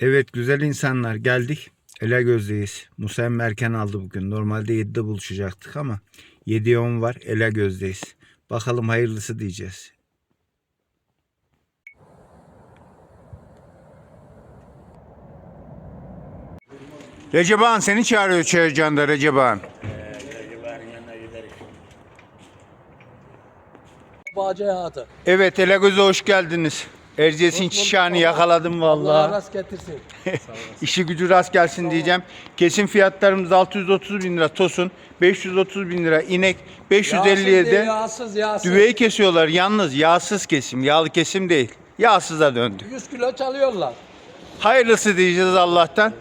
Evet güzel insanlar geldik. Elagöz'deyiz. Musa emmi erken aldı bugün. Normalde 7'de buluşacaktık ama 7'ye 10 var. Elagöz'deyiz. Bakalım hayırlısı diyeceğiz. Recep Han seni çağırıyor Çayırcan'da Recep Han. Bağcı hayatı. Evet Elagöz'e hoş geldiniz. Erciyes'in çişağını yakaladım Allah vallahi. rast getirsin. İşi gücü rast gelsin diyeceğim. Kesim fiyatlarımız 630 bin lira tosun, 530 bin lira inek, 550'ye Yağsız de değil, Yağsız yağsız. düveyi kesiyorlar. Yalnız yağsız kesim, yağlı kesim değil. Yağsıza döndü. 100 kilo çalıyorlar. Hayırlısı diyeceğiz Allah'tan.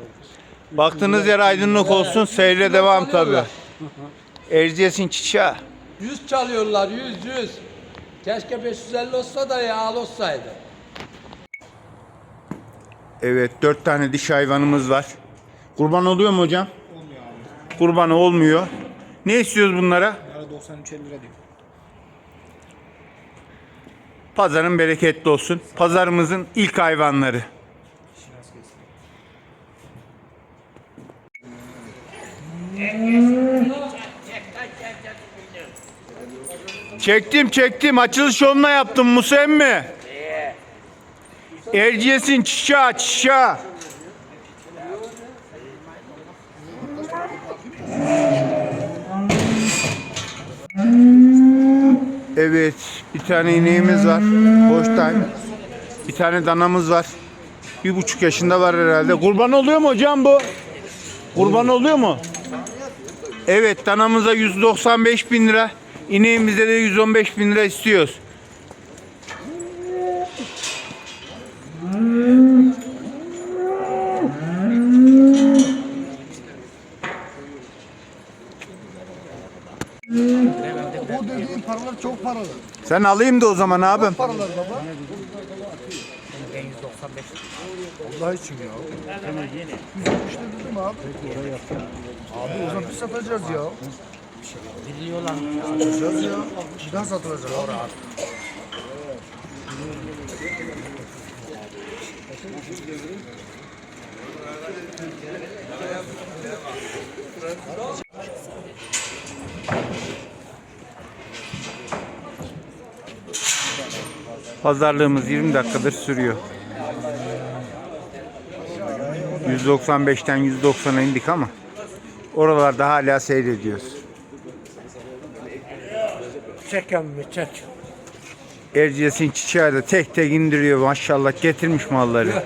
Baktığınız yer aydınlık olsun, seyre devam tabi. Erciyes'in çiçeği. 100 çalıyorlar 100 100. Keşke 550 olsa da yağlı olsaydı. Evet, dört tane diş hayvanımız var. Kurban oluyor mu hocam? Olmuyor abi. Kurban olmuyor. Ne istiyoruz bunlara? Bunlara 93 lira diyor. Pazarın bereketli olsun. Pazarımızın ilk hayvanları. Çektim çektim. Açılış şovuna yaptım Musa emmi. Erciyes'in çiçeği çiçeği. Evet, bir tane ineğimiz var. Boştan. Bir tane danamız var. Bir buçuk yaşında var herhalde. Kurban oluyor mu hocam bu? Kurban oluyor mu? Evet, danamıza 195 bin lira. İneğimize de 115 bin lira istiyoruz. Bu dediğin paralar çok paralı. Sen alayım da o zaman abim. Paralar baba. Allah için ya. Tamam yeni. 160 dedim abi. Abi o zaman biz satacağız ya. Biliyorlar. Satacağız ya. Bir daha satılacak abi. Pazarlığımız 20 dakikadır sürüyor. 195'ten 190'a indik ama oralarda hala seyrediyoruz. Çek emmi çek. Erciyes'in çiçeği de tek tek indiriyor maşallah getirmiş malları.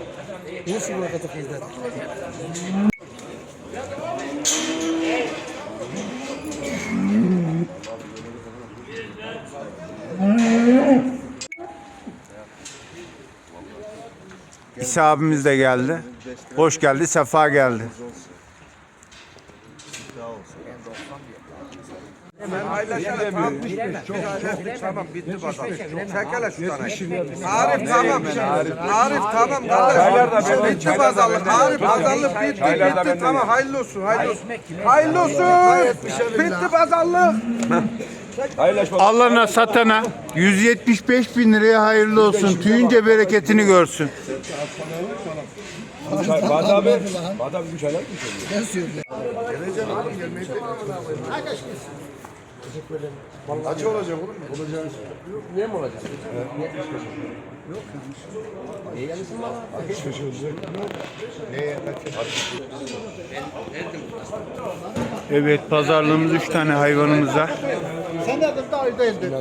İsa abimiz de geldi. Hoş geldi, sefa geldi. Arif tamam. Arif tamam kardeş. Bitti pazarlık. Arif pazarlık bitti. Bitti tamam. Hayırlı olsun. Hayırlı olsun. Hayırlı olsun. Bitti pazarlık. Alana satana 175 bin liraya hayırlı olsun. Tüyünce bereketini görsün. Acı olacak oğlum. Olacağını Niye mi olacak? Evet pazarlığımız 3 tane hayvanımız var. Sen de daha iyi değildin.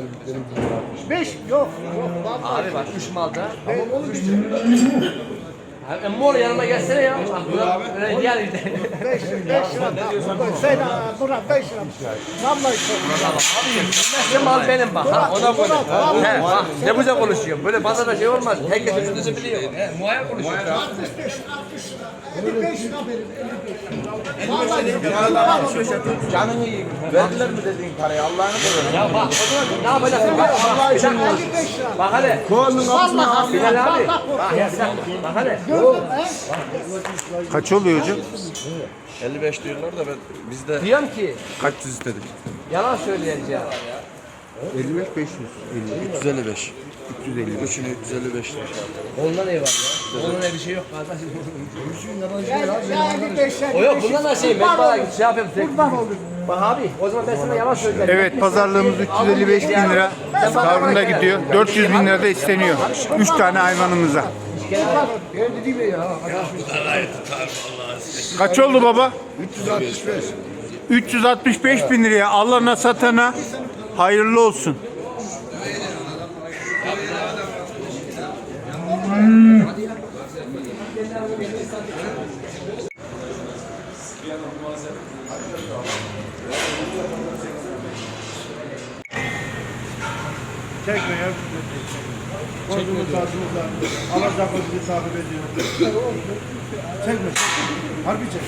Beş yok. Yok. Abi bak 3 malda. Abi emmi oğlu yanıma gelsene ya. Bak buna öyle diğer işte. Beş, beş lira. Sen buna beş lira. Vallahi çok. Şu mal benim bak. Ha, ona böyle. He, bak ne güzel konuşuyor. Böyle pazarda şey olmaz. Herkes üstünüzü biliyor. He, muaya konuşuyor. 55 lira verin. 55 lira. Canını yiyeyim. Verdiler mi dediğin parayı Allah'ını seversen. Ya bak ne yapacaksın? Bak Allah için. 55 lira. Bak hadi. Vallahi Bilal abi. Bak ya sen. Bak hadi. Kaç oluyor hocam? 55 diyorlar da ben biz de Diyorum ki kaç yüz istedik? yalan söyleyeceğim. 55 500. 355. 350. Üçünü 355 lira. Ondan ne var ya? Ondan ne bir şey yok kardeşim. O yok bundan da şey ben bana şey yapıyorum. Kurban oldum. Bak abi o zaman ben sana yalan söyleyeyim. Evet pazarlığımız 355 bin lira. Tavrında gidiyor. 400 bin lira da isteniyor. 3 tane hayvanımıza. Kaç oldu baba? 365. 365 bin liraya alana satana hayırlı olsun. Çekme ya. Çekme. tarzımızla. Alacaklı bizi takip ediyor. Çekme. Harbi çek.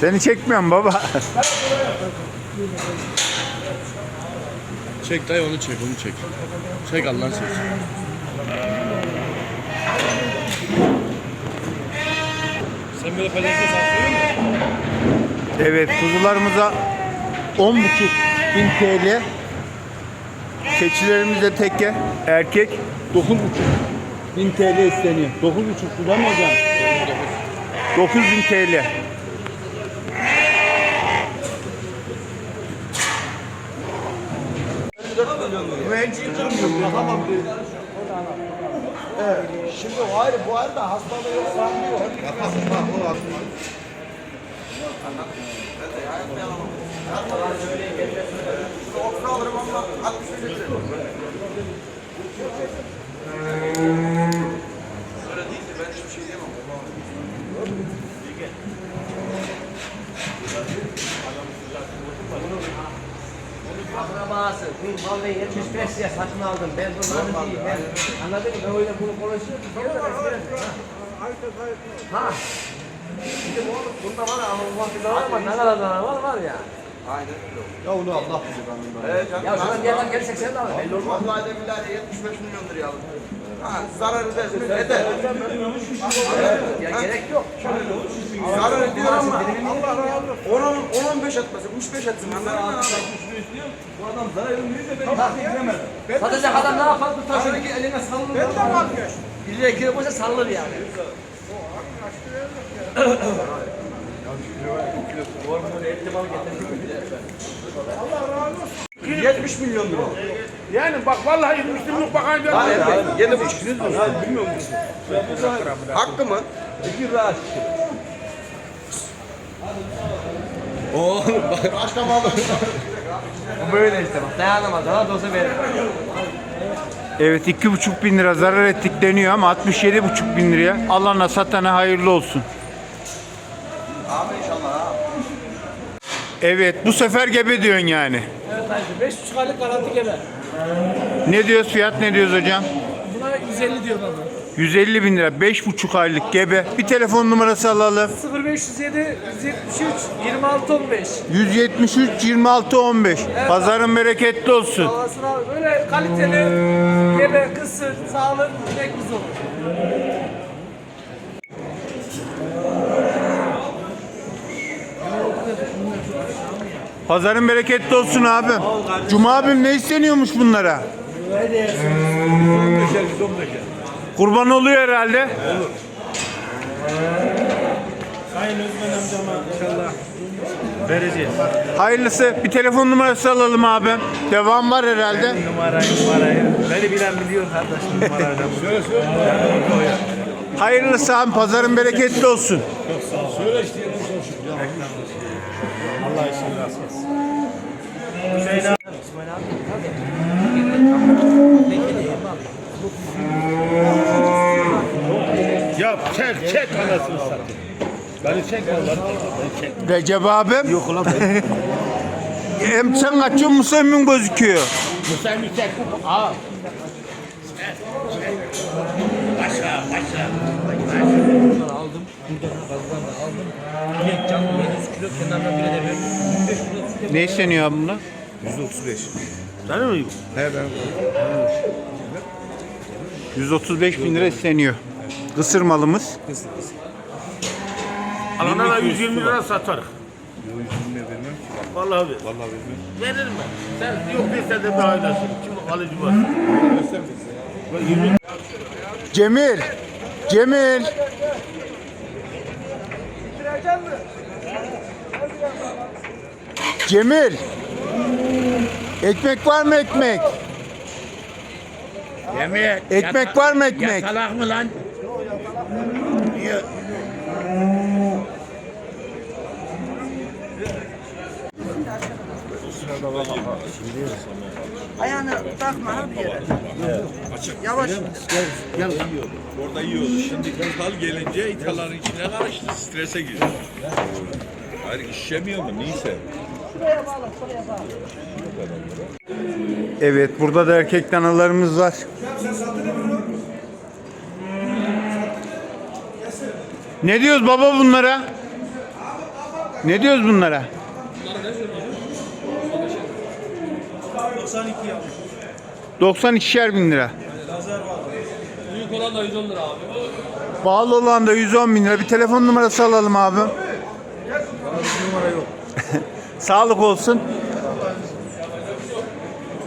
Seni çekmiyorum baba. Çek dayı onu çek onu çek. Çek Allah'ını seversen. Sen böyle musun? Evet kuzularımıza 10,5 bin TL. Keçilerimiz de tekke erkek 9,5 bin TL isteniyor. 9,5 bu da mı hocam? 9 bin TL. Şimdi o ayrı bu ayrı da hastalığı yok. Sağlığı yok. Akrabası. Bu malı 75 liraya satın aldım. Ben bunları değil. Ben anladın mı? Ben öyle bunu konuşuyorum. Ha. Şimdi bu bunda var ama bu vakit var ama ne kadar var var ya. Ya onu Allah bilir ben bundan. Ya şuradan diğerler gel 80 de alır. Belli olmaz. Vallahi de billahi 75 milyon liraya aldım. Ha, zarar eder mi? Eder. Ya gerek yok. Zarar ediyor ama Allah razı olsun. 10 15 etmesin, 35 etsin. Anladın mı? Satacak adam ne yapar? Bu taşını eline sallır. Ben de bakıyorum. Bir lira kilo boşa sallır yani. Yani bak vallahi Müslümlük Bakanı Hayır, yedi buçuk. Hakkı mı? Böyle işte bak. Dayanamaz. Daha da olsa verir. Evet 2,5 bin lira zarar ettik deniyor ama 67,5 bin liraya alana satana hayırlı olsun. Evet bu sefer gebe diyorsun yani. Evet 5,5 aylık garanti gebe. Ne diyoruz fiyat ne diyoruz hocam? Buna 150 diyor baba. 150 bin lira 5,5 aylık gebe. Bir telefon numarası alalım. 0507 173 26 15. 173 26 15. Pazarın bereketli olsun. Havasına böyle kaliteli gebe, kısır, sağlık, inek kuzu. Pazarın bereketli olsun abi. Cuma abim ne isteniyormuş bunlara? Kurban oluyor herhalde. vereceğiz. Hayırlısı bir telefon numarası alalım abi. Devam var herhalde. Numarayı numarayı. Beni bilen biliyor kardeşim. Söyle söyle. Hayırlısı abi pazarın bereketli olsun. Allah işini razı olsun. Hüseyin abi. Ya çek çek anasını satayım. Beni çek vallahi. Beni çek. Recep abim. Yok ulan Hem sen kaçıyorsun Musa gözüküyor. Bir çek. Aa. Buradan gazdan da aldım. İnek canlı 700 kilo kenardan bile de verdim. 15 kilo Ne isteniyor abi bunda? 135. Sen mi? He ben. 135 bin lira isteniyor. Kısır malımız. Alana da 120 lira satarız. Vallahi ver. Vallahi bilmiyorum. Veririm ben. Sen yok değilse de daha edersin. Kim alıcı var? Cemil. Cemil. Cemil. Ekmek var mı ekmek? Yemeğe. Ekmek var mı ekmek? Yatalak mı lan? Niye? Ayağını takma abi yere. Yavaş. Orada iyi oldu. Şimdi İthal gelince İthal'ların içine karıştı. Strese girdi. Hayır işlemiyor mu? Neyse. Evet burada da erkek danalarımız var. Ne diyoruz baba bunlara? Ne diyoruz bunlara? 92 bin lira. Büyük olan da 110 lira abi. Pahalı olan da 110 bin lira. Bir telefon numarası alalım abi. Sağlık olsun.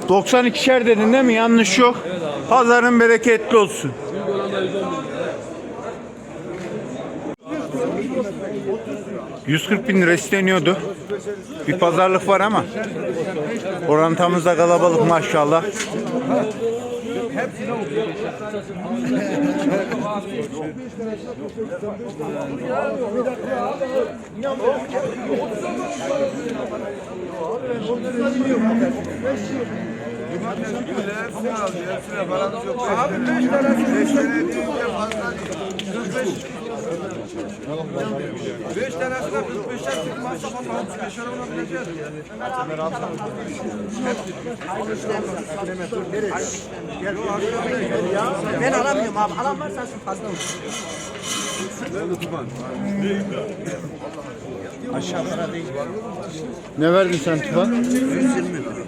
92'şer dedin değil mi? Yanlış yok. Pazarın bereketli olsun. Büyük olan da 110 bin lira. 140 bin lira isteniyordu. Bir pazarlık var ama orantamız da kalabalık maşallah. Abi Beş tane aslında biz beşer sıkı masraf ama beşer olabileceğiz yani. Ben alamıyorum abi. Alan varsa fazla olsun. Aşağı para değil. Ne verdin sen Tufan? 120 lira.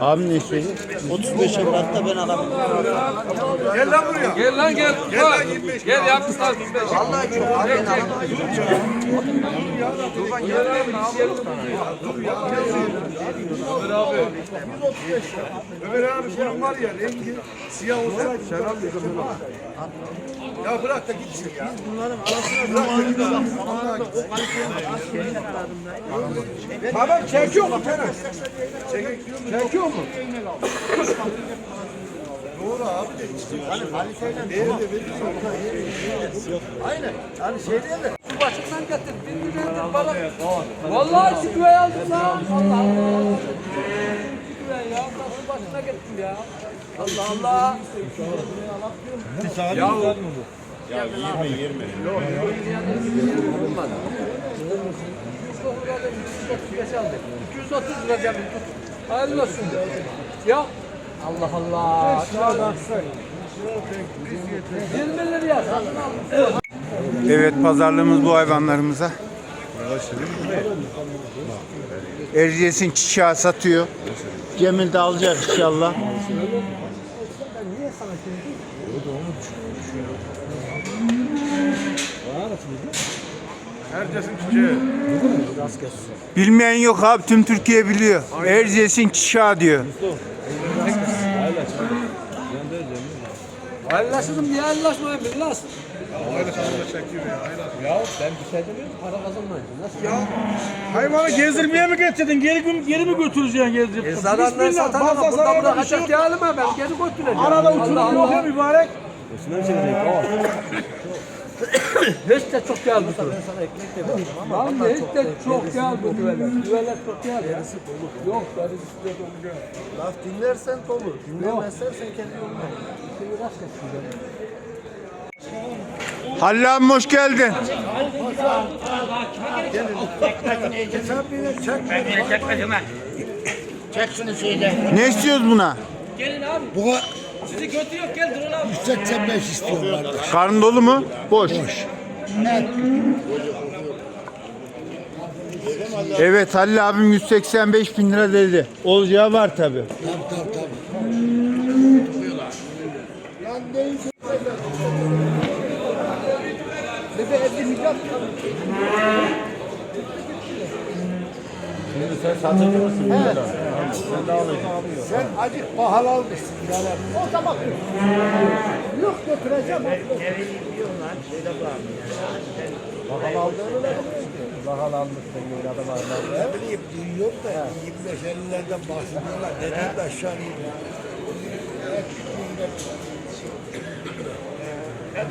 Abi ne? 35'e bırak da ben alamıyorum. Gel lan buraya. Gel lan gel. Gel lan. Gel yapmışlar 25. Vallahi çok abi ben alamıyorum. Ömer abi bunun var ya rengi siyah olsa al dedim. Ya bırak da gitsin ya. Tamam çekiyor mu Kenan? Çek- Çekiyor mu? Doğru abi de işte. Hani de veriyorsun. Aynen. Hani şey değil mi? Su başından getir. Bir güvendir balık. Vallahi iki güven aldım lan. Allah Allah. İki güven ya. Su başına gittim ya. Allah Allah. Ya 230 lira cebim tut. Hayırlı olsun. Ya. Allah Allah. 20 liraya satın aldım. Evet pazarlığımız bu hayvanlarımıza. Erciyes'in çiçeği satıyor. Cemil de alacak inşallah. Herkesin çiçeği. Bilmeyen yok abi tüm Türkiye biliyor. Erciyes'in çiçeği diyor. Hayırlaşırım diye hayırlaşmayın billah. Hayvanı gezdirmeye mi getirdin? Geri, geri mi götüreceksin gezdirip? E zarardan satana fazla burada zararlı bir bırakacak şey yok. değilim ha ben geri götüreceğim. Arada uçurum yok ya mübarek. Hiç de çok geldi. Ben sana ekmek de verdim ama. Ben de hiç de çok geldi güveler. Çok geldi. Yok derisi de dolu. Laf dinlersen dolu. Dinlemezsen sen kendi yoluna. Şimdi kaç geçsin Halil hoş geldin. Ne istiyoruz buna? Gelin abi. Sizi kötü yok gel durun abi. 85 istiyorlar. Karın dolu mu? Boş. Evet Halil abim 185 bin lira dedi. Olacağı var tabi. Sen acık pahalı almışsın yani. O zaman yok götüreceğim. Pahalı aldığını ne Pahalı almışsın yine adam aldı. Ne bileyim duyuyorum da 25-50'lerden bahsediyorlar. Ne diyeyim de aşağı ineyim.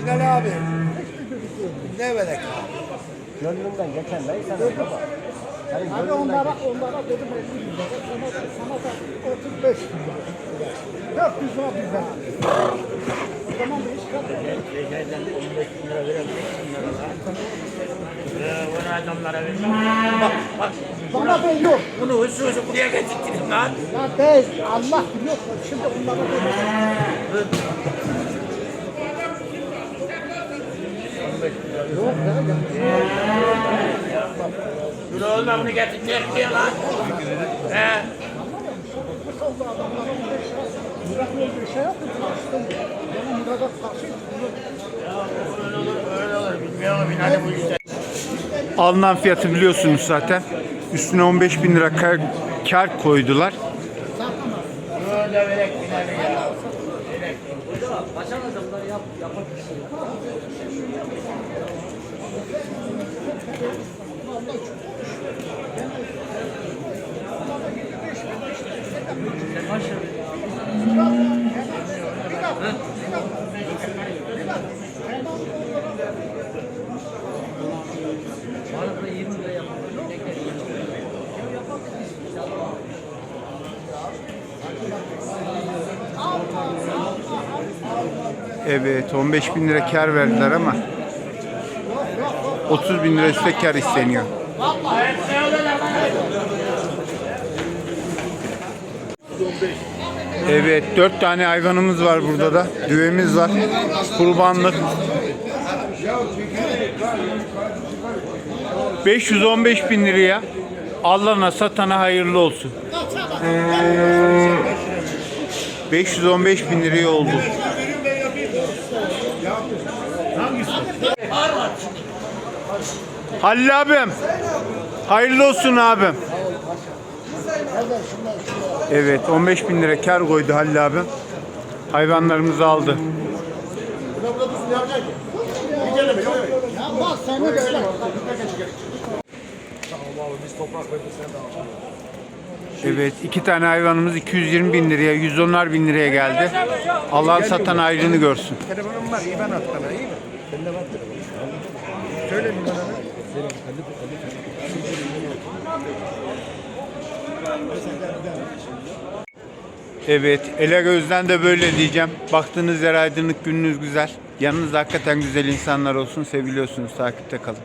Binali abi. Ne verek abi? Gönlümden geçen ben sana baba. Hani onlara, onlara dedim 50 bin lira, sana, sana da 35 bin lira. 400 lira bize. O zaman da iş kaldı. Bana ben yok. Bunu hızlı hızlı buraya getirttin lan. Ya değil, Allah biliyor. Şimdi onlara ben Yok ya, Dur oğlum bunu getirttin diye lan. He. Alınan fiyatı biliyorsunuz zaten. Üstüne 15 bin lira kar, kar koydular. Öyle verek Binali ya. Evet 15 bin lira kar verdiler ama 30 bin lira üstte kar isteniyor. Evet dört tane hayvanımız var burada da. Düvemiz var. Kurbanlık. 515 bin liraya Allah'ına satana hayırlı olsun. 515 bin liraya oldu. Halil abim. Hayırlı olsun abim. Evet 15 bin lira kar koydu Halil abim. Hayvanlarımızı aldı. Evet iki tane hayvanımız 220 bin liraya 110'lar bin liraya geldi. Allah satan ayrını görsün. Telefonum var, iyi ben at bana, iyi mi? Söyle bir. Evet ele gözden de böyle diyeceğim. Baktığınız yer aydınlık gününüz güzel. Yanınızda hakikaten güzel insanlar olsun. Seviliyorsunuz. Takipte kalın.